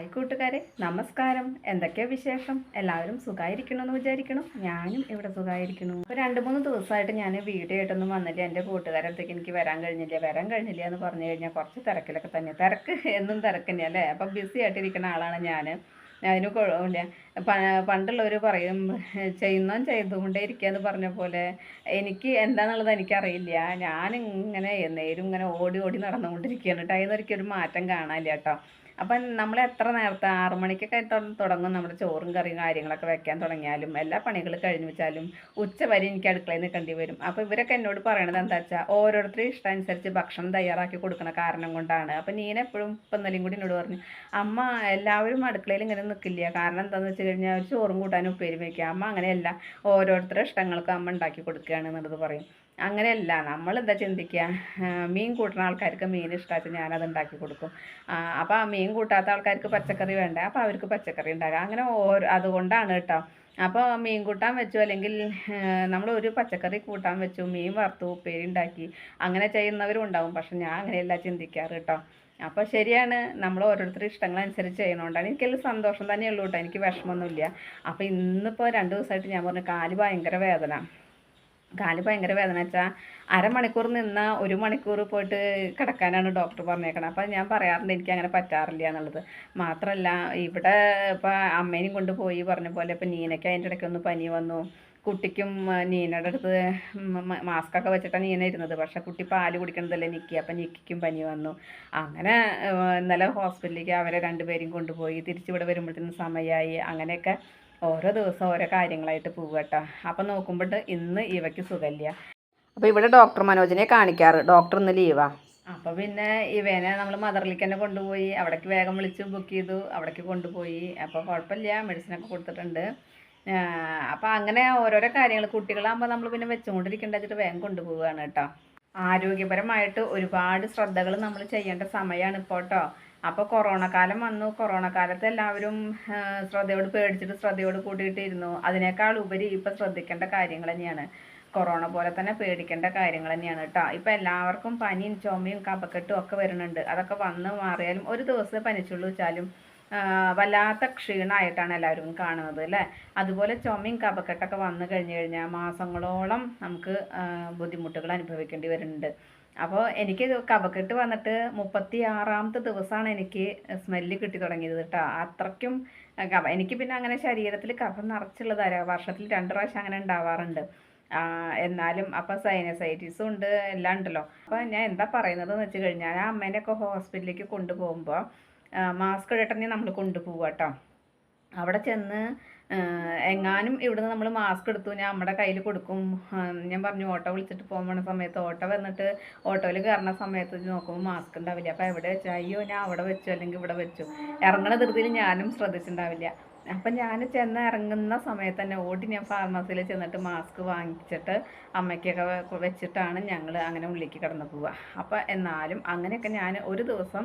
Hi കൂട്ടുകാരെ നമസ്കാരം. എന്തൊക്കെയാ വിശേഷം? എല്ലാവരും സുഖമായിരിക്കണം എന്ന് വിചാരിക്കണം. ഞാനും ഇവിടെ സുഖമായിരിക്കണു ഇപ്പോൾ രണ്ട് മൂന്ന് ദിവസമായിട്ട് ഞാൻ വീഡിയോ ആയിട്ടൊന്നും വന്നില്ല. എന്റെ കൂട്ടുകാരത്തേക്ക് എനിക്ക് വരാൻ കഴിഞ്ഞില്ല. വരാൻ കഴിഞ്ഞില്ല എന്ന് പറഞ്ഞു കഴിഞ്ഞാൽ കുറച്ച് തിരക്കിലൊക്കെ തന്നെ. തിരക്ക് എന്നും തിരക്ക് അല്ലേ? അപ്പം ബിസി ആയിട്ടിരിക്കുന്ന ആളാണ് ഞാൻ അതിന് കുഴപ്പമില്ല പണ്ടുള്ളവർ പറയും ചെയ്യുന്നതും ചെയ്തുകൊണ്ടേ ഇരിക്കുക എന്ന് പറഞ്ഞ പോലെ. എനിക്ക് എന്താണെന്നുള്ളത് എനിക്കറിയില്ല. ഞാനിങ്ങനെ നേരും ഇങ്ങനെ ഓടി ഓടി നടന്നുകൊണ്ടിരിക്കുകയാണ്. കേട്ടോ അതിനൊരിക്കലും മാറ്റം കാണാനില്ല കേട്ടോ. അപ്പം നമ്മൾ എത്ര നേരത്തെ ആറു മണിക്കൊക്കെ തുടങ്ങും നമ്മുടെ ചോറും കറിയും കാര്യങ്ങളൊക്കെ വെക്കാൻ തുടങ്ങിയാലും. എല്ലാ പണികൾ കഴിഞ്ഞു വെച്ചാലും ഉച്ച വരെ എനിക്ക് അടുക്കളയിൽ നിൽക്കേണ്ടി വരും. അപ്പോൾ ഇവരൊക്കെ എന്നോട് പറയണത് എന്താ വെച്ചാൽ ഓരോരുത്തരും ഇഷ്ടമനുസരിച്ച് ഭക്ഷണം തയ്യാറാക്കി കൊടുക്കുന്ന കാരണം കൊണ്ടാണ്. അപ്പം നീന എപ്പോഴും ഇപ്പം ഇന്നലെയും കൂടി എന്നോട് പറഞ്ഞു അമ്മ എല്ലാവരും അടുക്കളയിൽ ഇങ്ങനെ നിൽക്കില്ല. കാരണം എന്താണെന്ന് വെച്ച് കഴിഞ്ഞാൽ ചോറും കൂട്ടാനും ഉപ്പേരി വയ്ക്കുക അമ്മ അങ്ങനെയല്ല. ഓരോരുത്തരുടെ ഇഷ്ടങ്ങൾക്ക് അമ്മ ഉണ്ടാക്കി കൊടുക്കുകയാണ് എന്നുള്ളത് പറയും. അങ്ങനെയല്ല നമ്മൾ എന്താ ചിന്തിക്കുക മീൻ കൂട്ടുന്ന ആൾക്കാർക്ക് മീൻ ഇഷ്ടമായിട്ട് ഞാനത് ഉണ്ടാക്കി കൊടുക്കും. അപ്പോൾ ആ മീൻ കൂട്ടാത്ത ആൾക്കാർക്ക് പച്ചക്കറി വേണ്ട അപ്പോൾ അവർക്ക് പച്ചക്കറി ഉണ്ടാക്കാം അങ്ങനെ ഓരോ അതുകൊണ്ടാണ് കേട്ടോ. അപ്പോൾ മീൻ കൂട്ടാൻ വെച്ചു അല്ലെങ്കിൽ നമ്മൾ ഒരു പച്ചക്കറി കൂട്ടാൻ വെച്ചു മീൻ വറുത്തു ഉപ്പേരി ഉണ്ടാക്കി അങ്ങനെ ചെയ്യുന്നവരും ഉണ്ടാവും. പക്ഷെ ഞാൻ അങ്ങനെയല്ല ചിന്തിക്കാറ് കേട്ടോ. അപ്പോൾ ശരിയാണ്. നമ്മൾ ഓരോരുത്തരുടെ ഇഷ്ടങ്ങളനുസരിച്ച് ചെയ്യണോണ്ടാണ് എനിക്കെല്ലാം സന്തോഷം തന്നെയുള്ളൂ കേട്ടോ. എനിക്ക് വിഷമമൊന്നുമില്ല അപ്പോൾ ഇന്നിപ്പോൾ രണ്ട് ദിവസമായിട്ട് ഞാൻ പറഞ്ഞു കാൽ ഭയങ്കര വേദന. കാൽ ഭയങ്കര വേദന വെച്ചാൽ അരമണിക്കൂർ നിന്ന ഒരു മണിക്കൂർ പോയിട്ട് കിടക്കാനാണ് ഡോക്ടർ പറഞ്ഞേക്കണത് അപ്പം ഞാൻ പറയാറുണ്ട് എനിക്ക് അങ്ങനെ പറ്റാറില്ല എന്നുള്ളത്. മാത്രമല്ല ഇവിടെ ഇപ്പം അമ്മേനെയും കൊണ്ട് പോയി പറഞ്ഞ പോലെ ഇപ്പം നീനയ്ക്ക് അതിന്റെ ഇടയ്ക്ക് ഒന്ന് പനി വന്നു. കുട്ടിക്കും നീനയുടെ അടുത്ത് മാസ്ക് ഒക്കെ വെച്ചിട്ടാണ് നീന ഇരുന്നത്. പക്ഷേ കുട്ടി പാൽ കുടിക്കണതല്ലേ നിക്കി. അപ്പം നിക്കിക്കും പനി വന്നു. അങ്ങനെ ഇന്നലെ ഹോസ്പിറ്റലിലേക്ക് അവരെ രണ്ടുപേരെയും കൊണ്ടുപോയി. തിരിച്ചിവിടെ വരുമ്പോഴത്തേനും സമയമായി അങ്ങനെയൊക്കെ ഓരോ ദിവസം ഓരോ കാര്യങ്ങളായിട്ട് പോവുക കേട്ടോ. അപ്പം നോക്കുമ്പോൾ ഇന്ന് ഇവയ്ക്ക് സുഖമില്ല അപ്പോൾ ഇവിടെ ഡോക്ടർ മനോജിനെ കാണിക്കാറ്. ഡോക്ടർ ഇന്ന് ലീവാ. അപ്പോൾ പിന്നെ ഇവനെ നമ്മൾ മദറിലേക്ക് തന്നെ കൊണ്ടുപോയി അവിടേക്ക് വേഗം വിളിച്ച് ബുക്ക് ചെയ്തു അവിടേക്ക് കൊണ്ടുപോയി. അപ്പോൾ കുഴപ്പമില്ല മെഡിസിനൊക്കെ കൊടുത്തിട്ടുണ്ട്. അപ്പോൾ അങ്ങനെ ഓരോരോ കാര്യങ്ങൾ കുട്ടികളാകുമ്പോൾ നമ്മൾ പിന്നെ വെച്ചുകൊണ്ടിരിക്കേണ്ട വെച്ചിട്ട് വേഗം കൊണ്ടുപോവുകയാണ് കേട്ടോ. ആരോഗ്യപരമായിട്ട് ഒരുപാട് ശ്രദ്ധകൾ നമ്മൾ ചെയ്യേണ്ട സമയമാണ് ഇപ്പോൾ കേട്ടോ. അപ്പോൾ കൊറോണ കാലം വന്നു. കൊറോണ കാലത്ത് എല്ലാവരും ശ്രദ്ധയോട് പേടിച്ചിട്ട് ശ്രദ്ധയോട് കൂട്ടിയിട്ടിരുന്നു. അതിനേക്കാൾ ഉപരി ഇപ്പം ശ്രദ്ധിക്കേണ്ട കാര്യങ്ങൾ തന്നെയാണ്. കൊറോണ പോലെ തന്നെ പേടിക്കേണ്ട കാര്യങ്ങൾ തന്നെയാണ് കേട്ടോ ഇപ്പം എല്ലാവർക്കും പനിയും ചുമയും കഫക്കെട്ടും ഒക്കെ വരുന്നുണ്ട്. അതൊക്കെ വന്ന് മാറിയാലും ഒരു ദിവസം പനിച്ചുള്ളൂ വെച്ചാലും വല്ലാത്ത ക്ഷീണമായിട്ടാണ് എല്ലാവരും കാണുന്നത് അല്ലേ? അതുപോലെ ചുമയും കഫക്കെട്ടൊക്കെ വന്നു കഴിഞ്ഞു കഴിഞ്ഞാൽ മാസങ്ങളോളം നമുക്ക് ബുദ്ധിമുട്ടുകൾ അനുഭവിക്കേണ്ടി വരുന്നുണ്ട്. അപ്പോൾ എനിക്ക് കഫക്കെട്ട് വന്നിട്ട് മുപ്പത്തി ആറാമത്തെ ദിവസമാണ് എനിക്ക് സ്മെല്ല് കിട്ടി തുടങ്ങിയത് കേട്ടോ അത്രയ്ക്കും കഫ എനിക്ക് പിന്നെ അങ്ങനെ ശരീരത്തിൽ കഫം നിറച്ചുള്ളതാണ് വർഷത്തിൽ രണ്ട് പ്രാവശ്യം അങ്ങനെ ഉണ്ടാവാറുണ്ട്. എന്നാലും അപ്പം സൈനസൈറ്റിസും ഉണ്ട് എല്ലാം ഉണ്ടല്ലോ. അപ്പോൾ ഞാൻ എന്താ പറയുന്നത് എന്ന് വെച്ച് കഴിഞ്ഞാൽ ആ അമ്മേനെയൊക്കെ ഹോസ്പിറ്റലിലേക്ക് കൊണ്ടുപോകുമ്പോൾ മാസ്ക് ഇടട്ടെ നമ്മൾ കൊണ്ടുപോകുക കേട്ടോ അവിടെ ചെന്ന് എങ്ങാനും ഇവിടുന്ന് നമ്മൾ മാസ്ക് എടുത്തു ഞാൻ നമ്മുടെ കയ്യിൽ കൊടുക്കും. ഞാൻ പറഞ്ഞു ഓട്ടോ വിളിച്ചിട്ട് പോകുന്ന സമയത്ത് ഓട്ടോ വന്നിട്ട് ഓട്ടോയിൽ കയറുന്ന സമയത്ത് നോക്കുമ്പോൾ മാസ്ക് ഉണ്ടാവില്ല അപ്പോൾ എവിടെ വെച്ചു? അയ്യോ ഞാൻ അവിടെ വെച്ചു അല്ലെങ്കിൽ ഇവിടെ വെച്ചു. ഇറങ്ങണ ധൃതിയിൽ ഞാനും ശ്രദ്ധിച്ചിട്ടുണ്ടാവില്ല അപ്പം ഞാൻ ചെന്ന് ഇറങ്ങുന്ന സമയത്ത് തന്നെ ഓടി ഞാൻ ഫാർമസിയിൽ ചെന്നിട്ട് മാസ്ക് വാങ്ങിച്ചിട്ട് അമ്മയ്ക്കൊക്കെ വെച്ചിട്ടാണ് ഞങ്ങൾ അങ്ങനെ ഉള്ളിലേക്ക് കടന്നു പോവുക. അപ്പോൾ എന്നാലും അങ്ങനെയൊക്കെ ഞാൻ ഒരു ദിവസം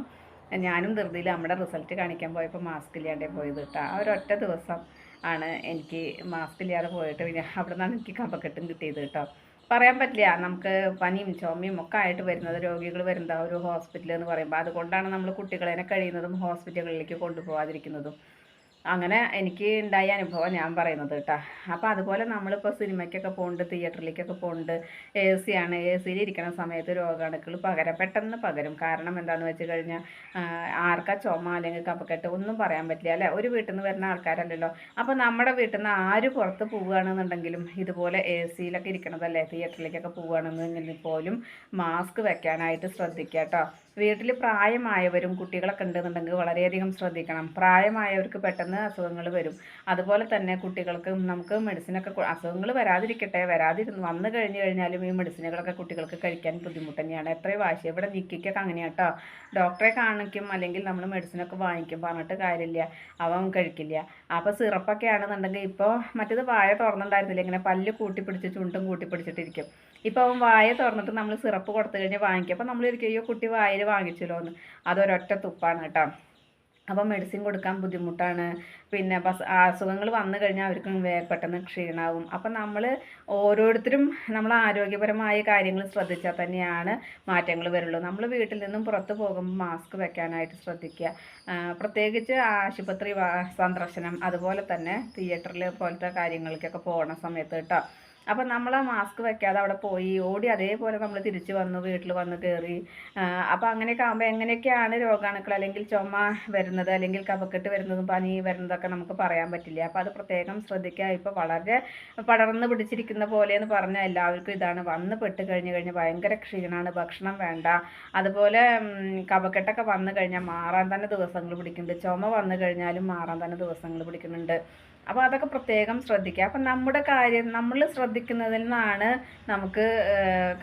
ഞാനും ധൃതിയിൽ നമ്മുടെ റിസൾട്ട് കാണിക്കാൻ പോയപ്പോൾ മാസ്ക് ഇല്ലാണ്ടേ പോയത് കേട്ടോ ആ ഒരൊറ്റ ദിവസം. ആണ്. എനിക്ക് മാസ്ക് ഇല്ലാതെ പോയിട്ട് പിന്നെ അവിടെ നിന്നാണ് എനിക്ക് കഫക്കെട്ടും കിട്ടിയത് കേട്ടോ. പറയാൻ പറ്റില്ല. നമുക്ക് പനിയും ചുമയും ഒക്കെ ആയിട്ട് വരുന്നത് രോഗികൾ വരുന്ന ഒരു ഹോസ്പിറ്റൽ എന്ന് പറയുമ്പോൾ അതുകൊണ്ടാണ് നമ്മൾ കുട്ടികളെ കഴിയുന്നതും ഹോസ്പിറ്റലുകളിലേക്ക് കൊണ്ടുപോകാതിരിക്കുന്നതും അങ്ങനെ എനിക്ക് ഉണ്ടായ അനുഭവം ഞാൻ പറയുന്നത് കേട്ടോ. അപ്പോൾ അതുപോലെ നമ്മളിപ്പോൾ സിനിമയ്ക്കൊക്കെ പോകുന്നുണ്ട് തിയേറ്ററിലേക്കൊക്കെ പോകുന്നുണ്ട് എ സി ആണ്. എ സിയിൽ ഇരിക്കുന്ന സമയത്ത് രോഗാണുക്കൾ പകരം പെട്ടെന്ന് പകരും. കാരണം എന്താണെന്ന് വെച്ച് കഴിഞ്ഞാൽ ആർക്കാ ചുമ അല്ലെങ്കിൽ കപ്പക്കെട്ട് ഒന്നും പറയാൻ പറ്റില്ല അല്ലേ? ഒരു വീട്ടിൽ നിന്ന് വരുന്ന ആൾക്കാരല്ലല്ലോ. അപ്പോൾ നമ്മുടെ വീട്ടിൽ നിന്ന് ആര് പുറത്ത് പോവുകയാണെന്നുണ്ടെങ്കിലും ഇതുപോലെ എ സിയിലൊക്കെ ഇരിക്കണതല്ലേ? തിയേറ്ററിലേക്കൊക്കെ പോവുകയാണെന്നുണ്ടെങ്കിൽ പോലും മാസ്ക് വെക്കാനായിട്ട് ശ്രദ്ധിക്കുക കേട്ടോ. വീട്ടിൽ പ്രായമായവരും കുട്ടികളൊക്കെ ഉണ്ടെന്നുണ്ടെങ്കിൽ വളരെയധികം ശ്രദ്ധിക്കണം. പ്രായമായവർക്ക് പെട്ടെന്ന് അസുഖങ്ങൾ വരും. അതുപോലെ തന്നെ കുട്ടികൾക്ക് നമുക്ക് മെഡിസിനൊക്കെ അസുഖങ്ങൾ വരാതിരിക്കട്ടെ വരാതിരുന്ന് വന്നു കഴിഞ്ഞു കഴിഞ്ഞാലും ഈ മെഡിസിനുകളൊക്കെ കുട്ടികൾക്ക് കഴിക്കാൻ ബുദ്ധിമുട്ട് തന്നെയാണ്. എത്രയും വാശി. ഇവിടെ നിക്കിക്കൊക്കെ അങ്ങനെയാണ് കേട്ടോ ഡോക്ടറെ കാണിക്കും അല്ലെങ്കിൽ നമ്മൾ മെഡിസിനൊക്കെ വാങ്ങിക്കും പറഞ്ഞിട്ട് കാര്യമില്ല. അവൻ കഴിക്കില്ല. അപ്പോൾ സിറപ്പൊക്കെ ആണെന്നുണ്ടെങ്കിൽ ഇപ്പോൾ മറ്റേത് വായ തുറന്നിട്ടുണ്ടായിരുന്നില്ല ഇങ്ങനെ പല്ല് കൂട്ടിപ്പിടിച്ച് ചുണ്ടും കൂട്ടിപ്പിടിച്ചിട്ടിരിക്കും. ഇപ്പോൾ അവൻ വായ തുറന്നിട്ട് നമ്മൾ സിറപ്പ് കൊടുത്തു കഴിഞ്ഞാൽ വാങ്ങിക്കും. അപ്പോൾ നമ്മൾ ഇരിക്കും അയ്യോ കുട്ടി വായിൽ വാങ്ങിച്ചല്ലോ എന്ന് അതൊരൊറ്റ തുപ്പാണ് കേട്ടോ. അപ്പോൾ മെഡിസിൻ കൊടുക്കാൻ ബുദ്ധിമുട്ടാണ്. പിന്നെ അസുഖങ്ങൾ വന്നു കഴിഞ്ഞാൽ അവർക്ക് പെട്ടെന്ന് ക്ഷീണാവും. അപ്പം നമ്മൾ ഓരോരുത്തരും നമ്മൾ ആരോഗ്യപരമായ കാര്യങ്ങൾ ശ്രദ്ധിച്ചാൽ തന്നെയാണ് മാറ്റങ്ങൾ വരുള്ളൂ. നമ്മൾ വീട്ടിൽ നിന്നും പുറത്ത് പോകുമ്പോൾ മാസ്ക് വെക്കാനായിട്ട് ശ്രദ്ധിക്കുക. പ്രത്യേകിച്ച് ആശുപത്രി സന്ദർശനം അതുപോലെ തന്നെ തിയേറ്ററിൽ പോലത്തെ കാര്യങ്ങൾക്കൊക്കെ പോകുന്ന സമയത്ത് കേട്ടോ. അപ്പം നമ്മൾ ആ മാസ്ക് വെക്കാതെ അവിടെ പോയി ഓടി അതേപോലെ നമ്മൾ തിരിച്ചു വന്നു വീട്ടിൽ വന്ന് കയറി അപ്പോൾ അങ്ങനെയൊക്കെ ആകുമ്പോൾ എങ്ങനെയൊക്കെയാണ് രോഗാണുക്കൾ അല്ലെങ്കിൽ ചുമ വരുന്നത് അല്ലെങ്കിൽ കഫക്കെട്ട് വരുന്നതും പനി വരുന്നതൊക്കെ നമുക്ക് പറയാൻ പറ്റില്ല. അപ്പോൾ അത് പ്രത്യേകം ശ്രദ്ധിക്കുക. ഇപ്പോൾ വളരെ പടർന്ന് പിടിച്ചിരിക്കുന്ന പോലെ എന്ന് പറഞ്ഞാൽ എല്ലാവർക്കും ഇതാണ്. വന്ന് പെട്ട് കഴിഞ്ഞ് കഴിഞ്ഞാൽ ഭയങ്കര ക്ഷീണമാണ് ഭക്ഷണം വേണ്ട. അതുപോലെ കഫക്കെട്ടൊക്കെ വന്നു കഴിഞ്ഞാൽ മാറാൻ തന്നെ ദിവസങ്ങൾ പിടിക്കുന്നുണ്ട്. ചുമ വന്നു കഴിഞ്ഞാലും മാറാൻ തന്നെ ദിവസങ്ങൾ പിടിക്കുന്നുണ്ട്. അപ്പോൾ അതൊക്കെ പ്രത്യേകം ശ്രദ്ധിക്കുക. അപ്പം നമ്മുടെ കാര്യം നമ്മൾ ശ്രദ്ധിക്കുന്നതിൽ നിന്നാണ് നമുക്ക്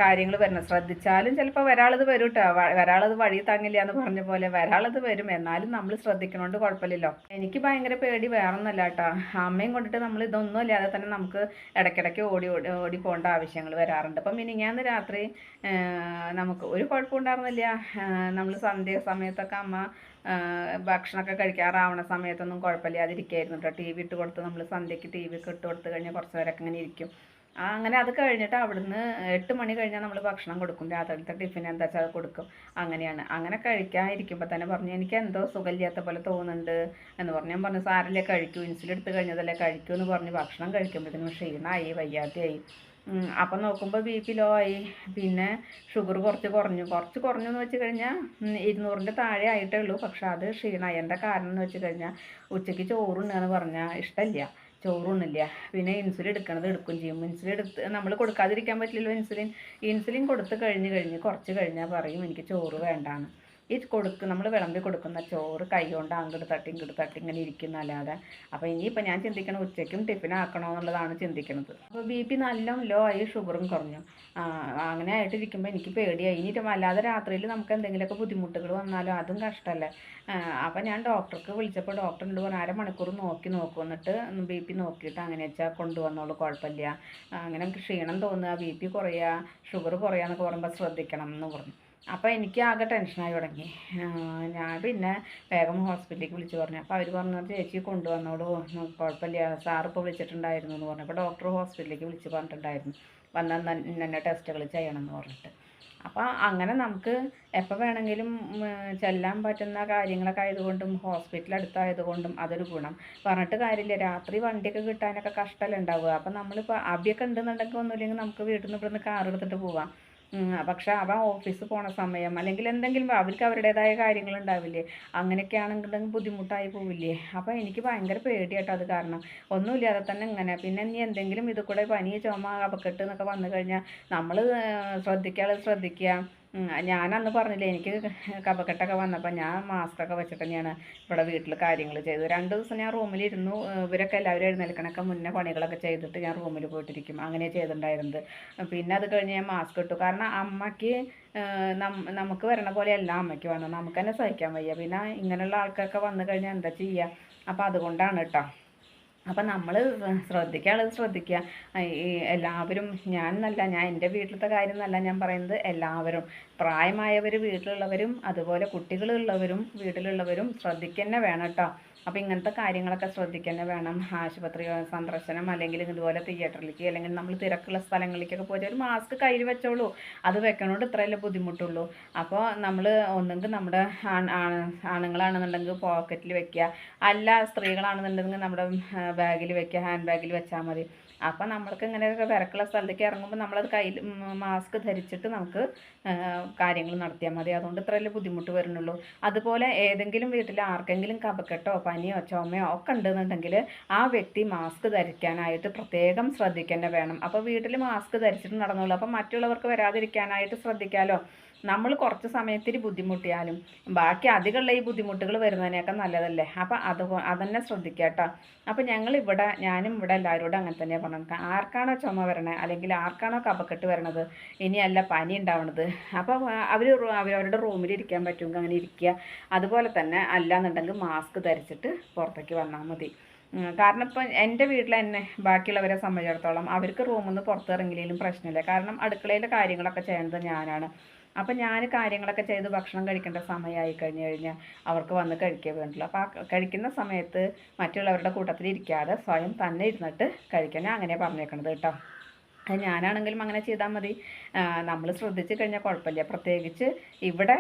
കാര്യങ്ങൾ വരുന്നത്. ശ്രദ്ധിച്ചാലും ചിലപ്പോൾ വരാളത് വരും കേട്ടോ വരാളത് വഴി തങ്ങില്ല എന്ന് പറഞ്ഞ പോലെ വരാളത് വരും. എന്നാലും നമ്മൾ ശ്രദ്ധിക്കണോണ്ട് കുഴപ്പമില്ലല്ലോ. എനിക്ക് ഭയങ്കര പേടി വേറൊന്നുമല്ല കേട്ടോ. അമ്മയും കൊണ്ടിട്ട് നമ്മൾ ഇതൊന്നും ഇല്ലാതെ തന്നെ നമുക്ക് ഇടയ്ക്കിടയ്ക്ക് ഓടി ഓടി ഓടി പോകേണ്ട ആവശ്യങ്ങൾ വരാറുണ്ട്. അപ്പം മിനിങ്ങാന്ന് രാത്രി നമുക്ക് ഒരു കുഴപ്പമുണ്ടായിരുന്നില്ല നമ്മൾ സന്ധ്യ സമയത്തൊക്കെ അമ്മ ഭക്ഷണമൊക്കെ കഴിക്കാറാവണ സമയത്തൊന്നും കുഴപ്പമില്ലാതിരിക്കായിരുന്നു കേട്ടോ. ടി വി ഇട്ട് കൊടുത്ത് നമ്മൾ സന്ധ്യയ്ക്ക് ടി വി ഒക്കെ ഇട്ട് കൊടുത്ത് കഴിഞ്ഞാൽ കുറച്ച് നേരമൊക്കെ ഇങ്ങനെ ഇരിക്കും. അങ്ങനെ അത് കഴിഞ്ഞിട്ട് അവിടുന്ന് എട്ട് മണി കഴിഞ്ഞാൽ നമ്മൾ ഭക്ഷണം കൊടുക്കും. രാത്രിയിലത്തെ ടിഫിൻ എന്താ വെച്ചാൽ കൊടുക്കും. അങ്ങനെയാണ്. അങ്ങനെ കഴിക്കാതിരിക്കുമ്പോൾ തന്നെ പറഞ്ഞു എനിക്ക് എന്തോ സുഖമില്ലാത്ത പോലെ തോന്നുന്നുണ്ട് എന്ന് പറഞ്ഞു. ഞാൻ പറഞ്ഞു സാരല്ലേ കഴിക്കൂ. ഇൻസുലിൻ എടുത്ത് കഴിഞ്ഞതല്ലേ കഴിക്കൂ എന്ന് പറഞ്ഞ്. ഭക്ഷണം കഴിക്കുമ്പോഴത്തേനും ക്ഷീണമായി വയ്യാതെയായി. അപ്പം നോക്കുമ്പോൾ ബി പി ലോ ആയി. പിന്നെ ഷുഗർ കുറച്ച് കുറഞ്ഞു. കുറച്ച് കുറഞ്ഞു എന്ന് വെച്ച് കഴിഞ്ഞാൽ ഇരുന്നൂറിന്റെ താഴെ ആയിട്ടേ ഉള്ളൂ. പക്ഷെ അത് ക്ഷീണമായി എന്താ കാരണം എന്ന് വെച്ച് കഴിഞ്ഞാൽ ഉച്ചയ്ക്ക് ചോറുണ്ടെന്ന് പറഞ്ഞാൽ ഇഷ്ടമില്ല ചോറുണ്ണില്ല പിന്നെ ഇൻസുലിൻ എടുക്കണത് എടുക്കും ചെയ്യും. ഇൻസുലിൻ എടുത്ത് നമ്മൾ കൊടുക്കാതിരിക്കാൻ പറ്റില്ലല്ലോ ഇൻസുലിൻ ഇൻസുലിൻ കൊടുത്ത് കഴിഞ്ഞ് കഴിഞ്ഞ് കുറച്ച് കഴിഞ്ഞാൽ പറയും എനിക്ക് ചോറ് വേണ്ടാന്ന്. ഈ കൊടുക്ക് നമ്മൾ വിളമ്പി കൊടുക്കുന്ന ചോറ് കൈ കൊണ്ട് അങ്ങോട്ട് തട്ടി ഇങ്ങോട്ട് തട്ടി ഇങ്ങനെ ഇരിക്കുന്ന അല്ലാതെ അപ്പോൾ ഇനിയിപ്പോൾ ഞാൻ ചിന്തിക്കണം ഉച്ചയ്ക്കും ടിഫിൻ എന്നുള്ളതാണ് ചിന്തിക്കുന്നത് അപ്പോൾ ബി പി നല്ല ലോ ആയി ഷുഗറും കുറഞ്ഞു. അങ്ങനെ ആയിട്ട് ആയിട്ടിരിക്കുമ്പോൾ എനിക്ക് പേടിയായി. ഇനി അല്ലാതെ രാത്രിയിൽ നമുക്ക് എന്തെങ്കിലുമൊക്കെ ബുദ്ധിമുട്ടുകൾ വന്നാലോ അതും കഷ്ടമല്ലേ അപ്പോൾ ഞാൻ ഡോക്ടർക്ക് വിളിച്ചപ്പോൾ ഡോക്ടർ ഉണ്ട് പറഞ്ഞു അരമണിക്കൂർ നോക്കി നോക്കും. എന്നിട്ട് ബി പി നോക്കിയിട്ട് അങ്ങനെ വെച്ചാൽ കൊണ്ടുവന്നോളൂ കുഴപ്പമില്ല. അങ്ങനെ ക്ഷീണം തോന്നുക ബി പി കുറയുക ഷുഗർ കുറയുക എന്നൊക്കെ പറയുമ്പോൾ ശ്രദ്ധിക്കണം എന്ന് പറഞ്ഞു. അപ്പോൾ എനിക്ക് ആകെ ടെൻഷനായി തുടങ്ങി. ഞാൻ പിന്നെ വേഗം ഹോസ്പിറ്റലിലേക്ക് വിളിച്ചു പറഞ്ഞു. അപ്പോൾ അവർ പറഞ്ഞു ചേച്ചി കൊണ്ടുവന്നോളൂ. കുഴപ്പമില്ല. സാർ ഇപ്പോൾ വിളിച്ചിട്ടുണ്ടായിരുന്നു എന്ന് പറഞ്ഞു. അപ്പോൾ ഡോക്ടർ ഹോസ്പിറ്റലിലേക്ക് വിളിച്ച് പറഞ്ഞിട്ടുണ്ടായിരുന്നു. വന്നാൽ തന്നെ ടെസ്റ്റുകൾ ചെയ്യണം എന്ന് പറഞ്ഞിട്ട്. അപ്പോൾ അങ്ങനെ നമുക്ക് എപ്പോൾ വേണമെങ്കിലും ചെല്ലാൻ പറ്റുന്ന കാര്യങ്ങളൊക്കെ ആയതുകൊണ്ടും ഹോസ്പിറ്റൽ അടുത്തായതുകൊണ്ടും അതൊരു ഗുണം. പറഞ്ഞിട്ട് കാര്യമില്ല. രാത്രി വണ്ടിയൊക്കെ കിട്ടാനൊക്കെ കഷ്ടമല്ലേ ഉണ്ടാവുക. അപ്പോൾ നമ്മളിപ്പോൾ അബിയൊക്കെ ഉണ്ടെന്നുണ്ടെങ്കിൽ ഒന്നുമില്ലെങ്കിൽ നമുക്ക് വീട്ടിൽ നിന്ന് ഇവിടുന്ന് കാർ എടുത്തിട്ട് പോവാം. പക്ഷെ അവ ഓഫീസ് പോണ സമയം അല്ലെങ്കിൽ എന്തെങ്കിലും അവർക്ക് അവരുടേതായ കാര്യങ്ങൾ ഉണ്ടാവില്ലേ? അങ്ങനെയൊക്കെ ആണെന്നുണ്ടെങ്കിൽ ബുദ്ധിമുട്ടായി പോവില്ലേ? അപ്പോൾ എനിക്ക് ഭയങ്കര പേടിയാട്ടോ അത് കാരണം. ഒന്നുമില്ലാതെ തന്നെ ഇങ്ങനെ. പിന്നെ നീ എന്തെങ്കിലും ഇത് കൂടെ പനി ചുമ അപക്കെട്ട് എന്നൊക്കെ വന്നു കഴിഞ്ഞാൽ നമ്മൾ ശ്രദ്ധിക്കാതെ ശ്രദ്ധിക്കുക. ഞാനന്ന് പറഞ്ഞില്ലേ എനിക്ക് കഫക്കെട്ടൊക്കെ വന്നപ്പോൾ ഞാൻ മാസ്കൊക്കെ വെച്ചിട്ട് തന്നെയാണ് ഇവിടെ വീട്ടിൽ കാര്യങ്ങൾ ചെയ്തത്. രണ്ട് ദിവസം ഞാൻ റൂമിലിരുന്നു ഇവരൊക്കെ എല്ലാവരും എഴുന്നേൽക്കണൊക്കെ മുന്നേ പണികളൊക്കെ ചെയ്തിട്ട് ഞാൻ റൂമിൽ പോയിട്ടിരിക്കും. അങ്ങനെ ചെയ്തിട്ടുണ്ടായിരുന്നത് പിന്നെ അത് കഴിഞ്ഞ് ഞാൻ മാസ്ക് ഇട്ടു. കാരണം അമ്മയ്ക്ക് നമുക്ക് വരണ പോലെ എല്ലാം അമ്മയ്ക്ക് വന്നു നമുക്ക് തന്നെ സഹിക്കാൻ വയ്യ. പിന്നെ ഇങ്ങനെയുള്ള ആൾക്കാരൊക്കെ വന്നു കഴിഞ്ഞാൽ എന്താ ചെയ്യുക അപ്പോൾ അതുകൊണ്ടാണ് കേട്ടോ അപ്പം നമ്മൾ ശ്രദ്ധിക്കാനുള്ളത് ശ്രദ്ധിക്കുക. എല്ലാവരും ഞാൻ എന്നല്ല ഞാൻ എന്റെ വീട്ടിലത്തെ കാര്യം എന്നല്ല ഞാൻ പറയുന്നത്. എല്ലാവരും പ്രായമായവർ വീട്ടിലുള്ളവരും അതുപോലെ കുട്ടികളുള്ളവരും വീട്ടിലുള്ളവരും ശ്രദ്ധിക്കുക വേണം കേട്ടോ അപ്പോൾ ഇങ്ങനത്തെ കാര്യങ്ങളൊക്കെ ശ്രദ്ധിക്കുക വേണം. ആശുപത്രി സന്ദർശനം അല്ലെങ്കിൽ ഇതുപോലെ തിയേറ്ററിലേക്ക് അല്ലെങ്കിൽ നമ്മൾ തിരക്കുള്ള സ്ഥലങ്ങളിലേക്കൊക്കെ പോയിട്ട് ഒരു മാസ്ക് കയ്യിൽ വെച്ചോളൂ. അത് വെക്കണോണ്ട് ഇത്രയല്ലേ ബുദ്ധിമുട്ടുള്ളൂ. അപ്പോൾ നമ്മൾ ഒന്നെങ്കിൽ നമ്മുടെ ആണുങ്ങളാണെന്നുണ്ടെങ്കിൽ പോക്കറ്റിൽ വെക്കുക. അല്ല സ്ത്രീകളാണെന്നുണ്ടെങ്കിൽ നമ്മുടെ ബാഗിൽ വെക്കുക ഹാൻഡ് ബാഗിൽ വെച്ചാൽ മതി. അപ്പം നമ്മൾക്ക് ഇങ്ങനെയൊക്കെ തിരക്കുള്ള സ്ഥലത്തേക്ക് ഇറങ്ങുമ്പോൾ നമ്മളത് കയ്യിൽ മാസ്ക് ധരിച്ചിട്ട് നമുക്ക് കാര്യങ്ങൾ നടത്തിയാൽ മതി. അതുകൊണ്ട് ഇത്രയല്ലേ ബുദ്ധിമുട്ട് വരുന്നുള്ളൂ. അതുപോലെ ഏതെങ്കിലും വീട്ടിൽ ആർക്കെങ്കിലും കപക്കെട്ടോ പനിയോ ചുമയോ ഒക്കെ ഉണ്ടെന്നുണ്ടെങ്കിൽ ആ വ്യക്തി മാസ്ക് ധരിക്കാനായിട്ട് പ്രത്യേകം ശ്രദ്ധിക്കേണ്ട വേണം. അപ്പോൾ വീട്ടിൽ മാസ്ക് ധരിച്ചിട്ട് നടന്നുള്ളൂ അപ്പം മറ്റുള്ളവർക്ക് വരാതിരിക്കാനായിട്ട് ശ്രദ്ധിക്കാമല്ലോ നമ്മൾ കുറച്ച് സമയത്തിന് ബുദ്ധിമുട്ടിയാലും ബാക്കി അധികമുള്ള ഈ ബുദ്ധിമുട്ടുകൾ വരുന്നതിനേക്കാൾ നല്ലതല്ലേ? അപ്പം അത് അതന്നെ ശ്രദ്ധിക്കുക കേട്ടോ അപ്പം ഞങ്ങൾ ഇവിടെ ഞാനും ഇവിടെ എല്ലാവരോടും അങ്ങനെ തന്നെ പറഞ്ഞു ആർക്കാണോ ചുമ വരണേ? അല്ലെങ്കിൽ ആർക്കാണോ കപക്കെട്ട് വരണത്? ഇനിയല്ല പനി ഉണ്ടാവണത് അപ്പോൾ അവർ അവരവരുടെ റൂമിൽ ഇരിക്കാൻ പറ്റുമെങ്കിൽ അങ്ങനെ ഇരിക്കുക അതുപോലെ തന്നെ അല്ലാന്നുണ്ടെങ്കിൽ മാസ്ക് ധരിച്ചിട്ട് പുറത്തേക്ക് വന്നാൽ മതി. കാരണം ഇപ്പം എന്റെ വീട്ടിൽ തന്നെ ബാക്കിയുള്ളവരെ സംബന്ധിച്ചിടത്തോളം അവർക്ക് റൂമിൽ നിന്ന് പുറത്തിറങ്ങില്ലെങ്കിലും പ്രശ്നമില്ല. കാരണം അടുക്കളയിലെ കാര്യങ്ങളൊക്കെ ചെയ്യുന്നത് ഞാനാണ്. അപ്പം ഞാൻ കാര്യങ്ങളൊക്കെ ചെയ്ത് ഭക്ഷണം കഴിക്കേണ്ട സമയമായി കഴിഞ്ഞ് കഴിഞ്ഞാൽ അവർക്ക് വന്ന് കഴിക്കേ വേണ്ടുള്ളൂ. അപ്പോൾ കഴിക്കുന്ന സമയത്ത് മറ്റുള്ളവരുടെ കൂട്ടത്തിൽ ഇരിക്കാതെ സ്വയം തന്നെ ഇരുന്നിട്ട് കഴിക്കാൻ ഞാൻ അങ്ങനെ പറഞ്ഞേക്കണത് കേട്ടോ. ഞാനാണെങ്കിലും അങ്ങനെ ചെയ്താൽ മതി. നമ്മൾ ശ്രദ്ധിച്ചു കഴിഞ്ഞാൽ കുഴപ്പമില്ല പ്രത്യേകിച്ച് ഇവിടെ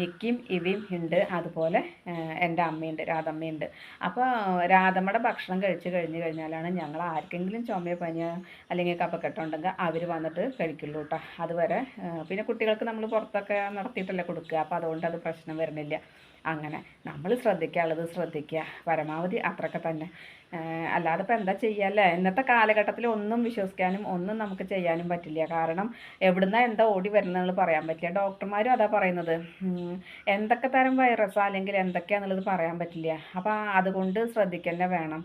നിക്കിയും ഇവയും ഉണ്ട് അതുപോലെ എന്റെ അമ്മയുണ്ട് രാധമ്മയുണ്ട്. അപ്പോൾ രാധമ്മയുടെ ഭക്ഷണം കഴിച്ച് കഴിഞ്ഞ് കഴിഞ്ഞാലാണ് ഞങ്ങൾ ആർക്കെങ്കിലും ചുമയോ പനിയോ അല്ലെങ്കിൽ കപ്പക്കെട്ടുണ്ടെങ്കിൽ അവർ വന്നിട്ട് കഴിക്കുള്ളൂ കേട്ടോ അതുവരെ പിന്നെ കുട്ടികൾക്ക് നമ്മൾ പുറത്തൊക്കെ നടത്തിയിട്ടല്ലേ കൊടുക്കുക അപ്പോൾ അതുകൊണ്ട് അത് പ്രശ്നം വരുന്നില്ല. അങ്ങനെ നമ്മൾ ശ്രദ്ധിക്കാനുള്ളത് ശ്രദ്ധിക്കുക പരമാവധി അത്രയൊക്കെ തന്നെ. അല്ലാതെ ഇപ്പം എന്താ ചെയ്യുക ഇന്നത്തെ കാലഘട്ടത്തിൽ ഒന്നും വിശ്വസിക്കാനും ഒന്നും നമുക്ക് ചെയ്യാനും പറ്റില്ല. കാരണം എവിടുന്ന എന്താ ഓടി വരുന്നതെന്ന് പറയാൻ പറ്റില്ല. ഡോക്ടർമാരും അതാ പറയുന്നത്. എന്തൊക്കെ തരം വൈറസ് അല്ലെങ്കിൽ എന്തൊക്കെയാണെന്നുള്ളത് പറയാൻ പറ്റില്ല. അപ്പോൾ അതുകൊണ്ട് ശ്രദ്ധിക്കന്നെ വേണം.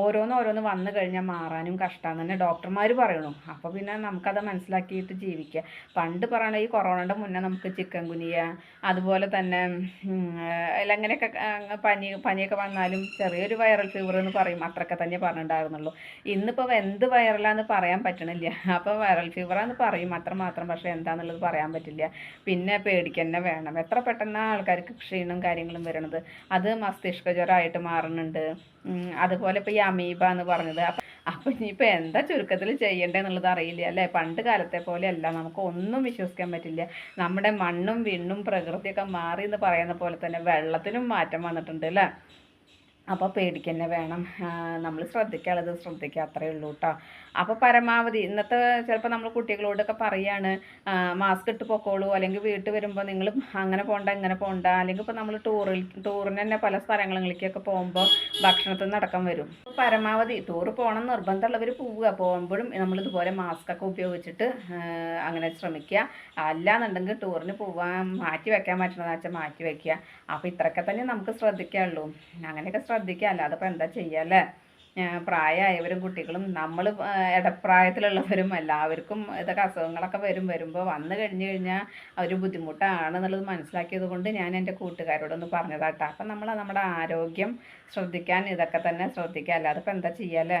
ഓരോന്ന് ഓരോന്ന് വന്നു കഴിഞ്ഞാൽ മാറാനും കഷ്ടമാണ് തന്നെ ഡോക്ടർമാർ പറയണു. അപ്പോൾ പിന്നെ നമുക്കത് മനസ്സിലാക്കിയിട്ട് ജീവിക്കുക പണ്ട് പറയണ ഈ കൊറോണയുടെ മുന്നേ നമുക്ക് ചിക്കൻ കുനിയ അതുപോലെ തന്നെ അങ്ങനെയൊക്കെ പനി പനിയൊക്കെ വന്നാലും ചെറിയൊരു വൈറൽ ഫീവർ എന്ന് പറയും അത്രയൊക്കെ തന്നെ പറഞ്ഞിട്ടുണ്ടായിരുന്നുള്ളൂ. ഇന്നിപ്പോൾ എന്ത് വൈറലാന്ന് പറയാൻ പറ്റണില്ല. അപ്പോൾ വൈറൽ ഫീവറാന്ന് പറയും അത്രമാത്രം പക്ഷേ എന്താണെന്നുള്ളത് പറയാൻ പറ്റില്ല. പിന്നെ പേടിക്കന്നെ വേണം. എത്ര പെട്ടെന്ന് ആൾക്കാർക്ക് ക്ഷീണം കാര്യങ്ങളും വരണത്. അത് മസ്തിഷ്ക ജ്വരമായിട്ട് മാറുന്നുണ്ട്. അതുപോലെ ഇപ്പോൾ ഈ അമീബ എന്ന് പറഞ്ഞത്. അപ്പം ഇനിയിപ്പോൾ എന്താ ചുരുക്കത്തിൽ ചെയ്യേണ്ടതെന്നുള്ളത് അറിയില്ല അല്ലേ? പണ്ട് കാലത്തെ പോലെയല്ല. നമുക്ക് ഒന്നും വിശ്വസിക്കാൻ പറ്റില്ല. നമ്മുടെ മണ്ണും വിണ്ണും പ്രകൃതിയൊക്കെ മാറി എന്ന് പറയുന്ന പോലെ തന്നെ വെള്ളത്തിനും മാറ്റം വന്നിട്ടുണ്ട് അല്ലേ? അപ്പോൾ പേടിക്കന്നെ വേണം. നമ്മൾ ശ്രദ്ധിക്കാനുള്ളത് ശ്രദ്ധിക്കുക അത്രയേ ഉള്ളൂ കേട്ടോ അപ്പോൾ പരമാവധി ഇന്നത്തെ ചിലപ്പോൾ നമ്മൾ കുട്ടികളോടൊക്കെ പറയാണ് മാസ്ക് ഇട്ട് പൊക്കോളൂ അല്ലെങ്കിൽ വീട്ടിൽ വരുമ്പോൾ നിങ്ങൾ അങ്ങനെ പോകണ്ട ഇങ്ങനെ പോകണ്ട അല്ലെങ്കിൽ ഇപ്പോൾ നമ്മൾ ടൂറിൽ ടൂറിന് തന്നെ പല സ്ഥലങ്ങളിലേക്കൊക്കെ പോകുമ്പോൾ ഭക്ഷണത്തിൽ നടക്കം വരും. പരമാവധി ടൂർ പോകണം നിർബന്ധമുള്ളവർ പോവുക. പോകുമ്പോഴും നമ്മൾ ഇതുപോലെ മാസ്ക് ഒക്കെ ഉപയോഗിച്ചിട്ട് അങ്ങനെ ശ്രമിക്കുക അല്ലാന്നുണ്ടെങ്കിൽ ടൂറിന് പോവാൻ മാറ്റി വെക്കാൻ പറ്റണമെന്ന് വെച്ചാൽ മാറ്റി വെക്കുക അപ്പോൾ ഇത്രയൊക്കെ തന്നെ നമുക്ക് ശ്രദ്ധിക്കാനുള്ളൂ. അങ്ങനെയൊക്കെ ശ്രദ്ധിക്കുക. അല്ലാതെ ഇപ്പം എന്താ ചെയ്യുക അല്ലേ? പ്രായമായവരും കുട്ടികളും നമ്മൾ ഇടപ്രായത്തിലുള്ളവരും എല്ലാവർക്കും ഇതൊക്കെ അസുഖങ്ങളൊക്കെ വരും വരുമ്പോൾ വന്നു കഴിഞ്ഞ് കഴിഞ്ഞാൽ ഒരു ബുദ്ധിമുട്ടാണെന്നുള്ളത് മനസ്സിലാക്കിയത് കൊണ്ട് ഞാൻ എന്റെ കൂട്ടുകാരോടൊന്ന് പറഞ്ഞതാട്ടോ അപ്പം നമ്മൾ നമ്മുടെ ആരോഗ്യം ശ്രദ്ധിക്കാൻ ഇതൊക്കെ തന്നെ ശ്രദ്ധിക്കുക. അല്ലാതെ ഇപ്പം എന്താ ചെയ്യാല്ലേ